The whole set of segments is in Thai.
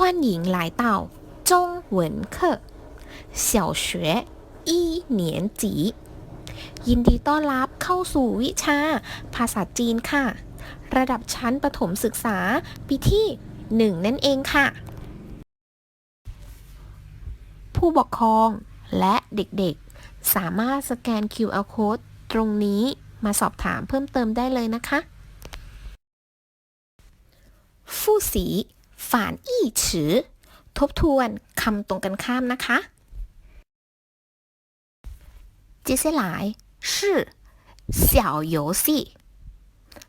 欢迎来到中文课小学一年级ยินดีต้อนรับเข้าสู่วิชา ภาษาจีนค่ะ ระดับชั้นประถมศึกษา ปีที่หนึ่งนั่นเองค่ะ ผู้ปกครองและเด็กๆ สามารถสแกน QR code ตรงนี้มาสอบถามเพิ่มเติมได้เลยนะคะ ฟู่สี ฝานอี้ฉือ ทบทวนคำตรงกันข้ามนะคะ接下来是小游戏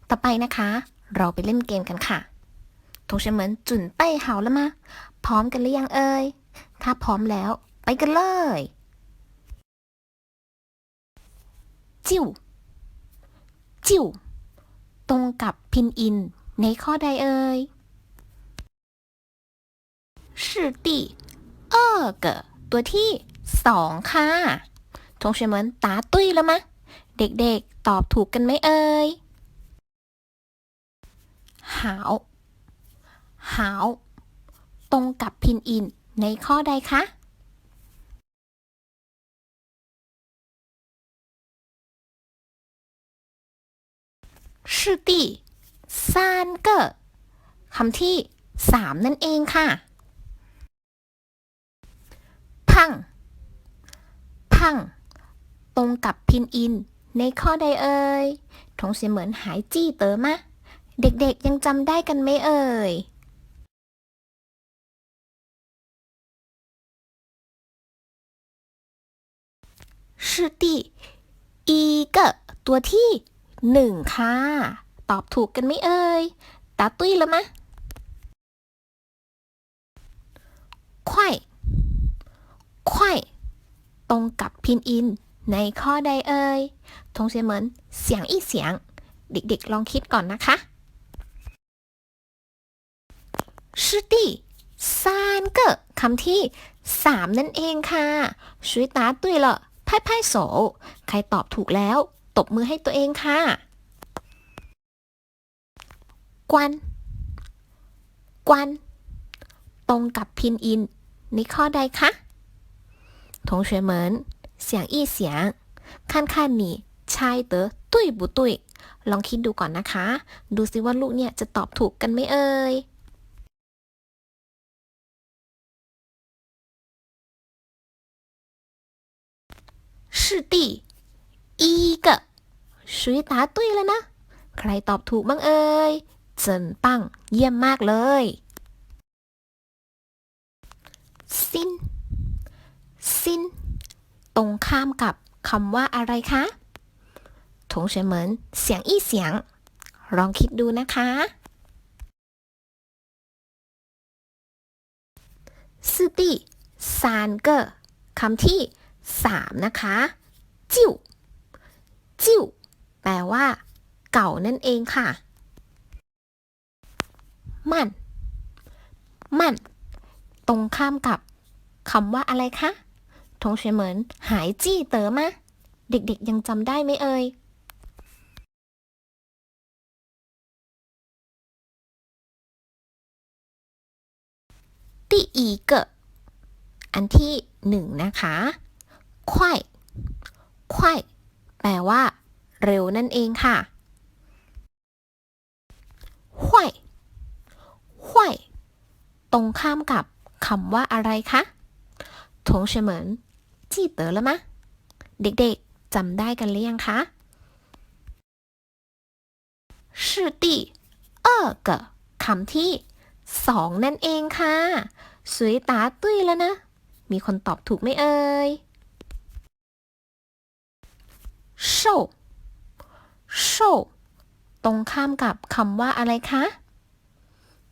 ต่อไปนะคะ เราไปเล่นเกมกันค่ะ同学们准备好了吗พร้อมกันหรือยังเอ่ย ถ้าพร้อมแล้ว ไปกันเลยจิ้วจิ้วตรงกับพินอิน ในข้อใดเอ่ย 是第二个ตัวที่สองค่ะ同学们答对了吗เด็กๆ ตอบถูกกันไหมเอ่ยหาวหาวตรงกับพินอิน ในข้อใดคะ 是第三个คำที่สามนั่นเองค่ะ พัง พัง ตรงกับพินอิน ในข้อใดเอ่ยทงเสียเหมือนหายจี้เต๋อมะ เด็กๆยังจำได้กันไหมเอ่ยชื่อตีอีกตัวที่หนึ่งค่ะ ตอบถูกกันไหมเอ่ยตาตุ้ยแล้วมะไข่ ควายตรงกับพินอิน ในข้อใดเอ่ยทงเสียเหมือนเสียงอีเสียง เด็กๆลองคิดก่อนนะคะชื่อตีซานกอคำที่สามนั่นเองค่ะชุยตาตุ้ยละไพ่ไพ่โส ใครตอบถูกแล้ว ตบมือให้ตัวเองค่ะ กวน กวน ตรงกับพินอิน ในข้อใดคะ 同学们想一想看看你猜得对不对ลองคิดดูก่อนนะคะ ดูสิว่าลูกเนี่ยจะตอบถูกกันไหมเอ่ย 是第一个谁答对了呢ใครตอบถูกบ้างเอ่ยเจินปังเยี่ยมมากเลย ซิน ซิน ตรงข้ามกับคำว่าอะไรคะ同学们想一想ลองคิดดูนะคะ是第三个คำที่สามนะคะ จิ้ว จิ้ว แปลว่า เก่านั่นเองค่ะ มัน มัน ตรงข้ามกับคำว่าอะไรคะ ทงเฉเหมินหายจี้เต๋อมาเด็กๆยังจำได้ไหมเอ่ย 第一个อันที่หนึ่งนะคะควายควายแปลว่า เร็วนั่นเองค่ะห้วยห้วยตรงข้ามกับคำว่าอะไรคะ同学们 记得了吗เด็กๆจำได้กันหรือยังคะ是第二个คำที่สองนั่นเองค่ะสวยตาตุ้ยแล้วนะ มีคนตอบถูกไหมเอ่ยโชโชตรงข้ามกับคำว่าอะไรคะ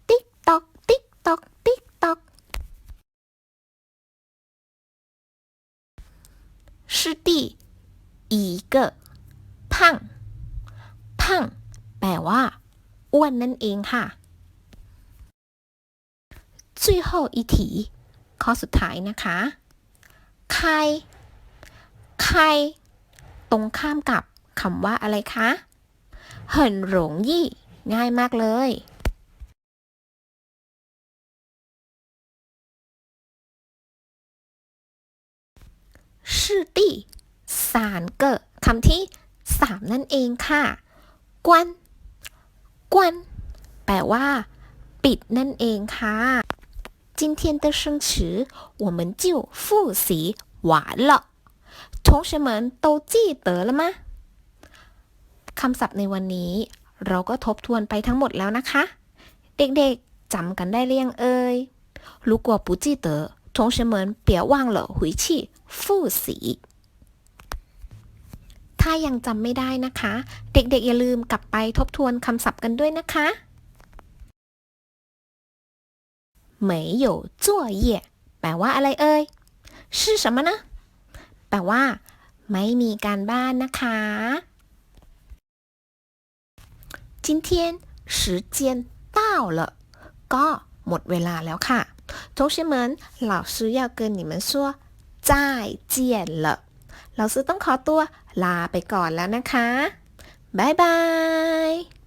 ติ๊กตอก ติ๊กตอก ติ๊กตอก 是第一个胖胖แปลว่า อ้วนนั่นเองค่ะ最后一题ข้อสุดท้ายนะคะใคร ใคร ตรงข้ามกับคำว่าอะไรคะเหินหลงยี่ ง่ายมากเลย 是第三个คำที่สามนั่นเองค่ะกวนกวนแปลว่า ปิดนั่นเองค่ะ今天的生词我们就复习完了同学们都记得了吗คำศัพท์ในวันนี้ เราก็ทบทวนไปทั้งหมดแล้วนะคะ เด็กๆจำกันได้หรือยังเอ่ย如果不记得同学们别忘了回去 复习ถ้ายังจำไม่ได้นะคะ เด็กๆอย่าลืมกลับไปทบทวนคำศัพท์กันด้วยนะคะ没有作业แปลว่าอะไรเอ่ย是什么呢แปลว่า ไม่มีการบ้านนะคะ今天时间到了ก็หมดเวลาแล้วค่ะ同学们老师要跟你们说 จ่ายเจียนละเราซื้อต้องขอตัวลาไปก่อนแล้วนะคะ บ๊ายบาย